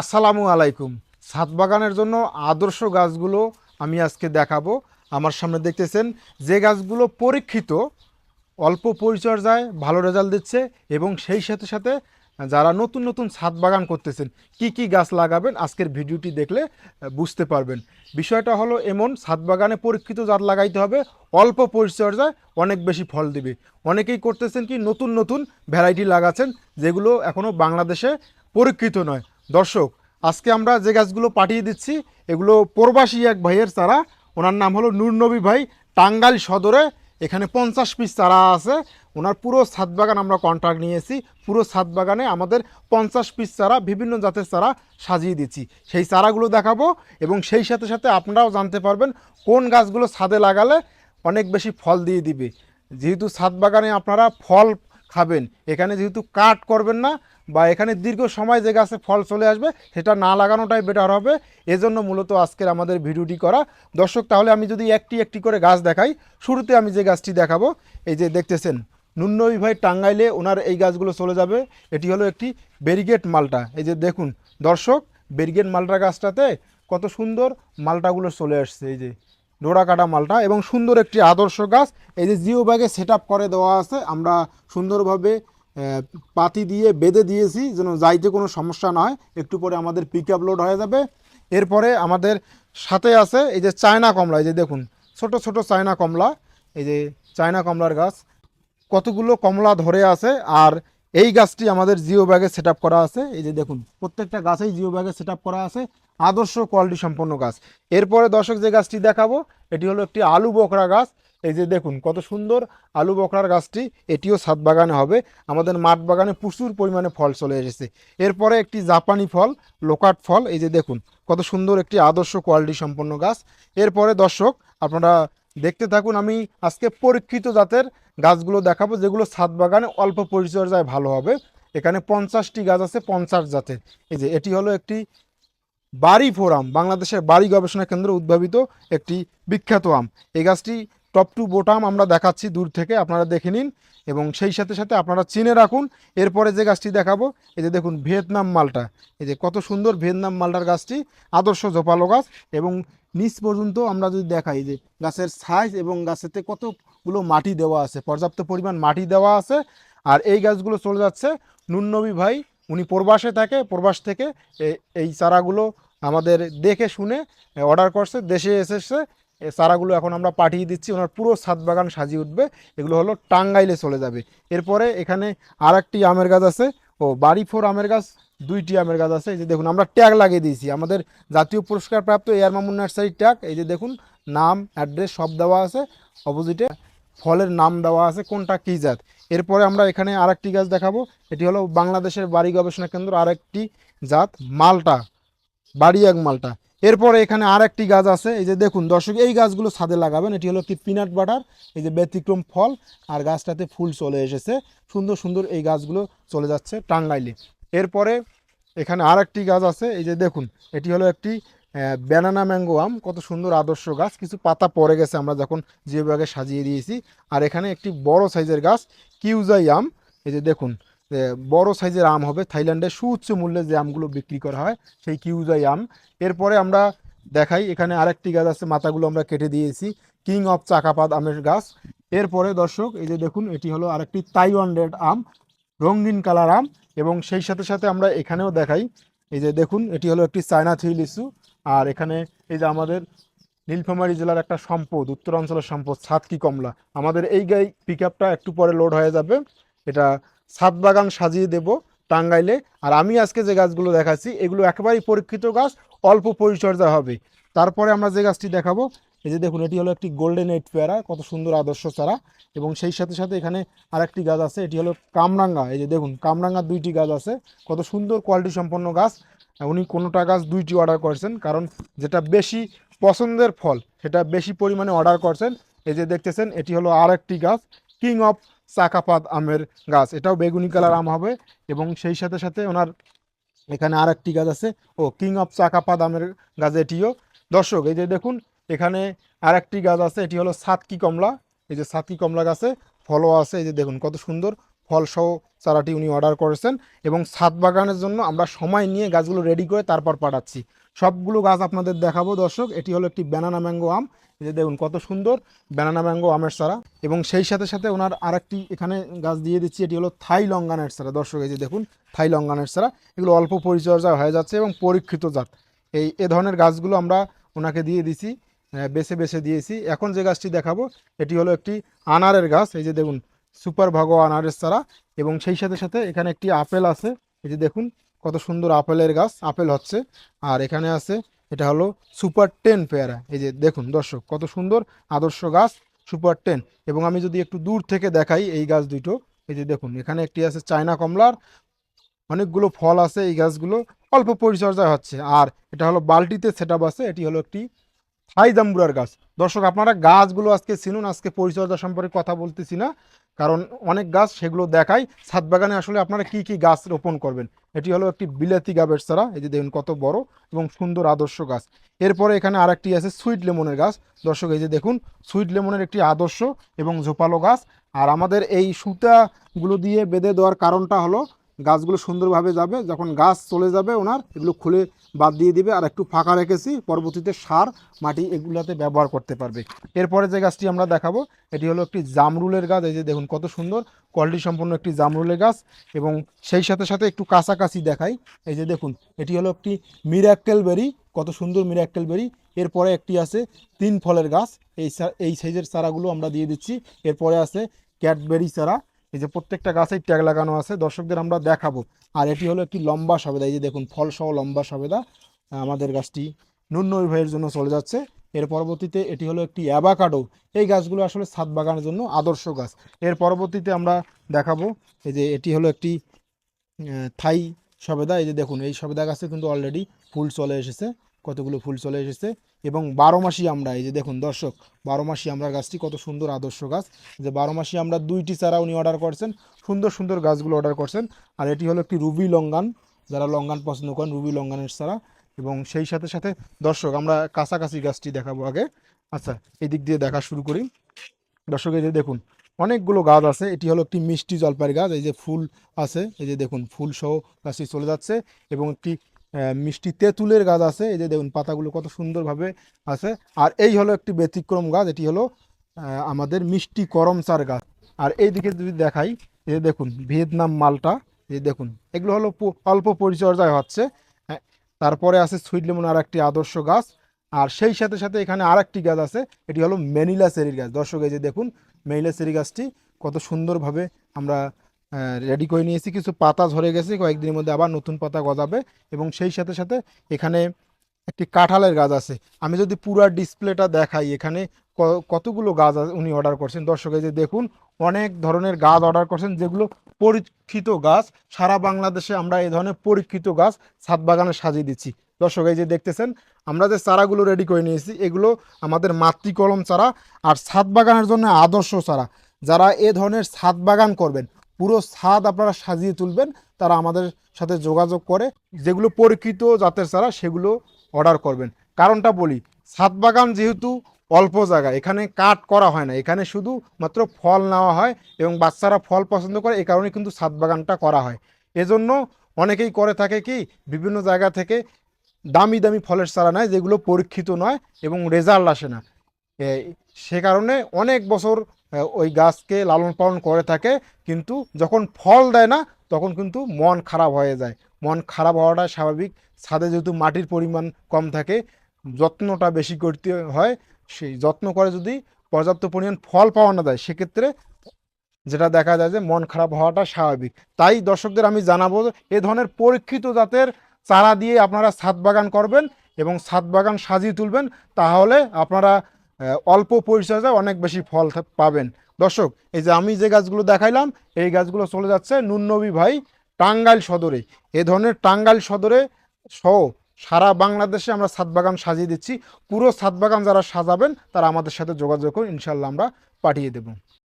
আসসালামু আলাইকুম। ছাদ বাগানের জন্য আদর্শ গাছগুলো আমি আজকে দেখাবো। আমার সামনে দেখতেছেন যে গাছগুলো পরীক্ষিত, অল্প পরিচর্যায় ভালো রেজাল্ট দিচ্ছে এবং সেই সাথে সাথে যারা নতুন নতুন ছাদ বাগান করতেছেন, কি কি গাছ লাগাবেন আজকের ভিডিওটি দেখলে বুঝতে পারবেন। বিষয়টা হলো এমন, ছাদ বাগানে পরীক্ষিত জাত লাগাইতে হবে, অল্প পরিচর্যায় অনেক বেশি ফল দিবে। অনেকেই করতেছেন কি নতুন নতুন ভ্যারাইটি লাগাচ্ছেন, যেগুলো এখনও বাংলাদেশে পরীক্ষিত নয়। দর্শক, আজকে আমরা যে গাছগুলো পাঠিয়ে দিচ্ছি, এগুলো প্রবাসী এক ভাইয়ের চারা। ওনার নাম হলো নূরনবী ভাই, টাঙ্গাইল সদরে। এখানে পঞ্চাশ পিস চারা আছে। ওনার পুরো ছাদ বাগান আমরা কন্ট্রাক্ট নিয়েছি। পুরো ছাদ বাগানে আমাদের পঞ্চাশ পিস চারা, বিভিন্ন জাতের চারা সাজিয়ে দিচ্ছি। সেই চারাগুলো দেখাবো এবং সেই সাথে সাথে আপনারাও জানতে পারবেন কোন গাছগুলো ছাদে লাগালে অনেক বেশি ফল দিয়ে দিবে। যেহেতু ছাদ বাগানে আপনারা ফল খাবেন, এখানে যেহেতু কাট করবেন না বা এখানে দীর্ঘ সময় যে গাছে ফল চলে আসবে, সেটা না লাগানোটাই বেটার হবে। এজন্য মূলত আজকের আমাদের ভিডিওটি করা। দর্শক, তাহলে আমি যদি একটি একটি করে গাছ দেখাই, শুরুতে আমি যে গাছটি দেখাবো, এই যে দেখতেছেন নুন্নবী ভাই টাঙ্গাইলে ওনার এই গাছগুলো চলে যাবে। এটি হলো একটি ব্যারিগেট মালটা। এই যে দেখুন, দর্শক ব্যারিগেট মালটা গাছটাতে কত সুন্দর মালটাগুলো চলে আসছে। এই যে ডোরা কাটা মালটা এবং সুন্দর একটি আদর্শ গাছ। এই যে জিও ব্যাগে সেট করে দেওয়া আছে, আমরা সুন্দরভাবে পাতি দিয়ে, বেঁধে দিয়েছি যেন যাইতে কোনো সমস্যা না হয়। একটু পরে আমাদের পিক আপ লোড হয়ে যাবে। এরপরে আমাদের সাথে আছে এই যে চায়না কমলা, এই যে দেখুন, ছোট ছোট চায়না কমলা, এই যে চায়না কমলার গাছ। কতগুলো কমলা ধরে আছে আর এই গাছটি আমাদের জিও ব্যাগে সেট করা আছে। এই যে দেখুন, প্রত্যেকটা গাছেই জিও ব্যাগে সেট করা আছে। আদর্শ কোয়ালিটি সম্পন্ন গাছ। এরপরে দর্শক, যে গাছটি দেখাবো, এটি হলো একটি আলু বকরা গাছ। এই যে দেখুন, কত সুন্দর আলু বকরার গাছটি, এটিও ছাদ বাগানে হবে। আমাদের মাঠ বাগানে প্রচুর পরিমাণে ফল চলে এসেছে। এরপরে একটি জাপানি ফল, লোকাট ফল, এই যে দেখুন, কত সুন্দর একটি আদর্শ কোয়ালিটি সম্পন্ন গাছ। এরপরে দর্শক, আপনারা দেখতে থাকুন, আমি আজকে পরীক্ষিত জাতের গাছগুলো দেখাবো, যেগুলো ছাদ বাগানে অল্প পরিচর্যায় ভালো হবে। এখানে পঞ্চাশটি গাছ আছে, পঞ্চাশ জাতের। এই যে, এটি হলো একটি বাড়ি ফোরাম, বাংলাদেশের বাড়ি গবেষণা কেন্দ্র উদ্ভাবিত একটি বিখ্যাত আম। এই গাছটি টপ টু বোটাম আমরা দেখাচ্ছি দূর থেকে, আপনারা দেখে নিন। এবং সেই সাথে সাথে আপনারা চিনে রাখুন, এরপরে যে গাছটি দেখাবো, এই যে দেখুন ভিয়েতনাম মালটা। এই যে কত সুন্দর ভিয়েতনাম মালটার গাছটি, আদর্শ জোপালো গাছ। এবং নিচ পর্যন্ত আমরা যদি দেখাই যে গাছের সাইজ এবং গাছেতে কতগুলো মাটি দেওয়া আছে, পর্যাপ্ত পরিমাণ মাটি দেওয়া আছে। আর এই গাছগুলো চলে যাচ্ছে নুননবী ভাই, উনি প্রবাসে থাকে, প্রবাস থেকে এই চারাগুলো আমাদের দেখে শুনে, অর্ডার করছে, দেশে এসেছে এই চারাগুলো এখন আমরা পাঠিয়ে দিচ্ছি, ওনার পুরো ছাদ বাগান সাজিয়ে উঠবে। এগুলো হলো টাঙ্গাইলে চলে যাবে। এরপরে এখানে আর একটি আমের গাছ আছে, ও বাড়ি ফোর আমের গাছ, দুইটি আমের গাছ আছে। এই যে দেখুন, আমরা ট্যাগ লাগিয়ে দিয়েছি। আমাদের জাতীয় পুরস্কার প্রাপ্ত এয়ার মামুন নার্সারি ট্যাগ, এই যে দেখুন, নাম, অ্যাড্রেস সব দেওয়া আছে। অপোজিটে ফলের নাম দেওয়া আছে, কোনটা কী জাত। এরপরে আমরা এখানে আরেকটি গাছ দেখাবো। এটি হলো বাংলাদেশের বাড়ি গবেষণা কেন্দ্র, আরেকটি জাত, মালটা বাড়ি এক মালটা। এরপরে এখানে আর একটি গাছ আছে, এই যে দেখুন দর্শক, এই গাছগুলো ছাদে লাগাবেন, এটি হলো একটি পিনাট বাটার, এই যে ব্যতিক্রম ফল, আর গাছটাতে ফুল চলে এসেছে। সুন্দর সুন্দর এই গাছগুলো চলে যাচ্ছে টাঙ্গাইলে এরপরে এখানে আর একটি গাছ আছে, এই যে দেখুন, এটি হলো একটি ব্যানানা ম্যাঙ্গো আম, কত সুন্দর আদর্শ গাছ, কিছু পাতা পড়ে গেছে আমরা যখন যে ব্যাগে সাজিয়ে দিয়েছি। আর এখানে একটি বড় সাইজের গাছ, কিউজাই আম, এই যে দেখুন বড় সাইজের আম হবে। থাইল্যান্ডে সুউচ্চ মূল্যে যে আমগুলো বিক্রি করা হয়, সেই কিউজাই আম। এরপরে আমরা দেখাই, এখানে আরেকটি গাছ আছে, মাথাগুলো আমরা কেটে দিয়েছি, কিং অফ চাকাপাত আমের গাছ। এরপরে দর্শক, এই যে দেখুন, এটি হলো আরেকটি তাইওয়ান রেড আম, রঙিন কালার আম, এবং সেই সাথে সাথে আমরা এখানেও দেখাই, এই যে দেখুন, এটি হলো একটি চায়না থ্রি লিচু। আর এখানে এই যে আমাদের নীলফামারী জেলার একটা সম্পদ, উত্তরাঞ্চলের সম্পদ সাতকি কমলা। আমাদের এই গাই পিক একটু পরে লোড হয়ে যাবে। এটা ছাদ বাগান সাজিয়ে দেব টাঙ্গাইলে। আর আমি আজকে যে গাছগুলো দেখাচ্ছি, এগুলো একেবারেই পরীক্ষিত গাছ, অল্প পরিচর্যা হবে। তারপরে আমরা যে গাছটি দেখাবো, এই যে দেখুন, এটি হলো একটি গোল্ডেন এইট পেয়ারা, কত সুন্দর আদর্শ চারা। এবং সেই সাথে সাথে এখানে আরেকটি গাছ আছে, এটি হলো কামরাঙ্গা। এই যে দেখুন, কামরাঙ্গার দুইটি গাছ আছে। কত সুন্দর কোয়ালিটি সম্পন্ন গাছ। উনি কোনোটা গাছ দুইটি অর্ডার করেছেন, কারণ যেটা বেশি পছন্দের ফল, সেটা বেশি পরিমাণে অর্ডার করছেন। এই যে দেখতেছেন, এটি হলো আর একটি গাছ, কিং অফ চাকাপাত আমের গাছ। এটাও বেগুনি কালার আম হবে এবং সেই সাথে সাথে ওনার এখানে আর একটি গাছ আছে। ও কিং অফ চাকাপাত আমের গাছ এটিও। দর্শক, এই যে দেখুন, এখানে আর একটি গাছ আছে, এটি হলো সাতকি কমলা। এই যে সাতকি কমলা গাছে ফলও আছে, এই যে দেখুন কত সুন্দর ফলসহ চারাটি উনি অর্ডার করেছেন এবং ছাদ বাগানের জন্য আমরা সময় নিয়ে গাছগুলো রেডি করে তারপর পাঠাচ্ছি। সবগুলো গাছ আপনাদের দেখাবো দর্শক, এটি হলো একটি ব্যানানা ম্যাঙ্গো আম। এই যে দেখুন কত সুন্দর ব্যানানা ম্যাঙ্গো আমের চারা এবং সেই সাথে সাথে ওনার আরেকটি এখানে গাছ দিয়ে দিচ্ছি, এটি হলো থাই লঙ্গানের চারা। দর্শক, এই যে দেখুন থাই লঙ্গানের চারা, এগুলো অল্প পরিচর্যা হয়ে যাচ্ছে এবং পরীক্ষিত জাত। এই, এ ধরনের গাছগুলো আমরা ওনাকে দিয়ে দিছি বেছে বেছে দিয়েছি। এখন যে গাছটি দেখাবো, এটি হলো একটি আনারের গাছ। এই যে দেখুন সুপার ভাগো আনারের চারা এবং সেই সাথে সাথে এখানে একটি আপেল আছে। এই যে দেখুন, কত সুন্দর আপেলের গাছ, আপেল হচ্ছে। আর এখানে আছে, এটা হলো সুপার টেন পেয়ারা। এই যে দেখুন, দর্শক, কত সুন্দর আদর্শ গাছ, সুপার টেন। এবং আমি যদি একটু দূর থেকে দেখাই এই গাছ দুটো, এই যে দেখুন, এখানে একটি আছে চায়না কমলার। অনেকগুলো ফল আছে এই গাছগুলো, অল্প পরিচর্যা হচ্ছে। আর এটা হলো বালতিতে সেট আছে, এটি হলো একটি থাই জাম্বুরার গাছ। দর্শক, আপনারা গাছগুলো আজকে চিনুন, আজকে পরিচর্যা সম্পর্কে কথা বলতেছি না। কারণ অনেক গাছ সেগুলো দেখাই ছাদ বাগানে আসলে আপনারা কি কি গাছ রোপণ করবেন? এটি হলো একটি বিলাতি গাবের ছাড়া এই যে দেখুন কত বড় এবং সুন্দর আদর্শ গাছ। এরপরে এখানে আর একটি আছে সুইট লেমনের গাছ। দর্শক, এই যে দেখুন, সুইট লেমনের একটি আদর্শ এবং ঝোপালো গাছ। আর আমাদের এই সুতাগুলো দিয়ে বেঁধে দেওয়ার কারণটা হলো গাছগুলো সুন্দরভাবে যাবে, যখন গাছ চলে যাবে ওনার, এগুলো খুলে বাদ দিয়ে দিবে আর একটু ফাঁকা রেখেছি, পরবর্তীতে সার, মাটি এগুলাতে ব্যবহার করতে পারবে। এরপরে যে গাছটি আমরা দেখাবো, এটি হলো একটি জামরুলের গাছ, এই যে দেখুন কত সুন্দর, কোয়ালিটি সম্পন্ন একটি জামরুলের গাছ এবং সেই সাথে সাথে একটু কাছাকাছি দেখাই, এই যে দেখুন, এটি হলো একটি মিরাক্কেল বেরি, কত সুন্দর মিরাক্কেল বেরি। এরপরে একটি আছে তিন ফলের গাছ, এই এই সাইজের চারাগুলো আমরা দিয়ে দিচ্ছি। এরপরে আছে ক্যাটবেরি চারা এই যে প্রত্যেকটা গাছেই ট্যাগ লাগানো আছে, দর্শকদের আমরা দেখাবো। আর এটি হলো একটি লম্বা সবেদা, এই যে দেখুন ফল সহ লম্বা সবেদা, আমাদের গাছটি নুন্নই ভাইয়ের জন্য চলে যাচ্ছে। এর পরবর্তীতে এটি হলো একটি অ্যাবাকাডো এই গাছগুলো আসলে ছাদ বাগানের জন্য আদর্শ গাছ। এর পরবর্তীতে আমরা দেখাবো, এই যে এটি হলো একটি থাই সবেদা, এই যে দেখুন, এই সবেদা গাছে কিন্তু অলরেডি ফুল চলে এসেছে। কতগুলো ফুল চলে এসেছে এবং বারো মাসি আমরা, এই যে দেখুন দর্শক, বারো মাসি আমরা গাছটি কত সুন্দর আদর্শ গাছ। যে বারো মাসি আমরা দুইটি চারা উনি অর্ডার করছেন, সুন্দর সুন্দর গাছগুলো অর্ডার করছেন। আর এটি হলো একটি রুবি লঙ্গান, যারা লঙ্গান পছন্দ করেন, রুবি লঙ্গানের চারা। এবং সেই সাথে সাথে দর্শক, আমরা কাছাকাছি গাছটি দেখাবো আগে। আচ্ছা এই দিক দিয়ে দেখা শুরু করি। দর্শক, এই যে দেখুন, অনেকগুলো গাছ আছে। এটি হলো একটি মিষ্টি জলপাই গাছ। এই যে ফুল আছে, এই যে দেখুন, ফুল সহ গাছটি চলে যাচ্ছে এবং একটি মিষ্টি তেঁতুলের গাছ আছে। এই যে দেখুন পাতাগুলো কত সুন্দরভাবে আছে। আর এই হলো একটি ব্যতিক্রম গাছ এটি হলো আমাদের মিষ্টি করমচার গাছ। আর এই দিকে যদি দেখাই এই দেখুন ভিয়েতনাম মালটা এই দেখুন এগুলো হলো অল্প পরিচর্যায় হচ্ছে। হ্যাঁ, তারপরে আছে সুইট লেমন আর একটি আদর্শ গাছ। আর সেই সাথে সাথে এখানে আর একটি গাছ আছে এটি হলো মেনিলা সেরির গাছ। দর্শক এই যে দেখুন মেনিলা সেরি গাছটি কত সুন্দরভাবে আমরা রেডি করে নিয়েছি। কিছু পাতা ঝরে গেছে, কয়েকদিনের মধ্যে আবার নতুন পাতা গজাবে এবং সেই সাথে সাথে এখানে একটি কাঁঠালের গাছ আছে। আমি যদি পুরো ডিসপ্লেটা দেখাই, এখানে কতগুলো গাছ উনি অর্ডার করছেন? দর্শক যে দেখুন, অনেক ধরনের গাছ অর্ডার করছেন, যেগুলো পরীক্ষিত গাছ। সারা বাংলাদেশে আমরা এই ধরনের পরীক্ষিত গাছ ছাদ বাগানে সাজিয়ে দিচ্ছি। দর্শক, এই যে দেখতেছেন, আমরা যে চারাগুলো রেডি করে নিয়েছি, এগুলো আমাদের মাতৃ কলম চারা আর ছাদ বাগানের জন্য আদর্শ চারা। যারা এ ধরনের ছাদ বাগান করবেন পুরো ছাদ আপনারা সাজিয়ে তুলবেন, তারা আমাদের সাথে যোগাযোগ করে যেগুলো পরীক্ষিত জাতের চারা সেগুলো অর্ডার করবেন। কারণটা বলি, ছাদ বাগান যেহেতু অল্প জায়গা, এখানে কাট করা হয় না, এখানে শুধু মাত্র ফল নেওয়া হয় এবং বাচ্চারা ফল পছন্দ করে, এই কারণে কিন্তু ছাদ বাগানটা করা হয়। এজন্য অনেকেই করে থাকে কি, বিভিন্ন জায়গা থেকে দামি দামি ফলের চারা নেয়, যেগুলো পরীক্ষিত নয় এবং রেজাল্ট আসে না। সে কারণে অনেক বছর ওই গাছকে লালন পালন করে থাকে, কিন্তু যখন ফল দেয় না, তখন কিন্তু মন খারাপ হয়ে যায়। মন খারাপ হওয়াটা স্বাভাবিক। ছাদে যেহেতু মাটির পরিমাণ কম থাকে, যত্নটা বেশি করতে হয়, সেই যত্ন করে যদি পর্যাপ্ত পরিমাণ ফল পাওয়া না যায়, সেক্ষেত্রে যেটা দেখা যায় যে মন খারাপ হওয়াটা স্বাভাবিক। তাই দর্শকদের আমি জানাব এ ধরনের পরীক্ষিত জাতের চারা দিয়ে আপনারা ছাদ বাগান করবেন এবং ছাদ বাগান সাজিয়ে তুলবেন, তাহলে আপনারা অল্প পরিচর্যায় অনেক বেশি ফল পাবেন। দর্শক, এই যে আমি যে গাছগুলো দেখাইলাম, এই গাছগুলো চলে যাচ্ছে নুননবী ভাই টাঙ্গাইল সদরে। এ ধরনের টাঙ্গাইল সদরে সহ সারা বাংলাদেশে আমরা ছাদ বাগান সাজিয়ে দিচ্ছি। পুরো ছাদ বাগান যারা সাজাবেন, তারা আমাদের সাথে যোগাযোগ করুন, ইনশাল্লাহ আমরা পাঠিয়ে দেবো।